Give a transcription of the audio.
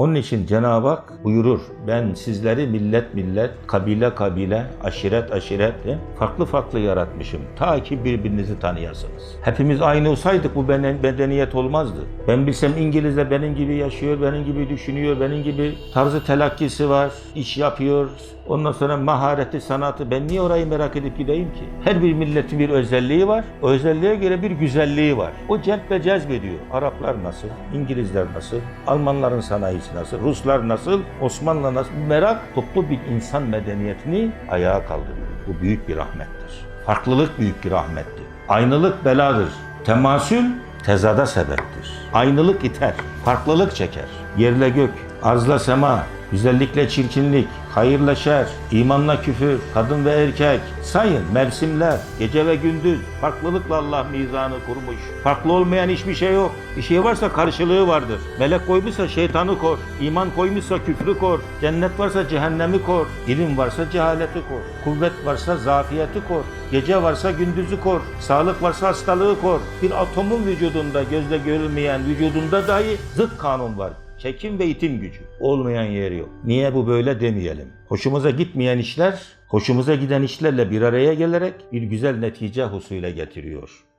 Onun için Cenab-ı Hak buyurur. Ben sizleri millet millet, kabile kabile, aşiret aşiret diye farklı farklı yaratmışım. Ta ki birbirinizi tanıyasınız. Hepimiz aynı olsaydık bu beden- medeniyet olmazdı. Ben bilsem İngiliz de benim gibi yaşıyor, benim gibi düşünüyor, benim gibi tarzı telakkisi var, iş yapıyor. Ondan sonra mahareti, sanatı. Ben niye orayı merak edip gideyim ki? Her bir milletin bir özelliği var. O özelliğe göre bir güzelliği var. O celp ve cezbediyor. Araplar nasıl? İngilizler nasıl? Almanların sanayisi nasıl? Ruslar nasıl? Osmanlı nasıl? Bu merak toplu bir insan medeniyetini ayağa kaldırıyor. Bu büyük bir rahmettir. Farklılık büyük bir rahmettir. Aynılık beladır. Temasül tezada sebeptir. Aynılık iter, farklılık çeker. Yerle gök, arzla sema, güzellikle çirkinlik, hayırla şer, imanla küfür, kadın ve erkek. Sayın mevsimler, gece ve gündüz. Farklılıkla Allah mizanı kurmuş. Farklı olmayan hiçbir şey yok. Bir şey varsa karşılığı vardır. Melek koymuşsa şeytanı kor. iman koymuşsa küfrü kor. Cennet varsa cehennemi kor. İlim varsa cehaleti kor. Kuvvet varsa zafiyeti kor. Gece varsa gündüzü kor. Sağlık varsa hastalığı kor. Bir atomun vücudunda gözle görülmeyen vücudunda dahi zıt kanun var. Çekim ve itim gücü. Olmayan yeri yok. Niye bu böyle demeyelim. Hoşumuza gitmeyen işler, hoşumuza giden işlerle bir araya gelerek bir güzel netice husule getiriyor.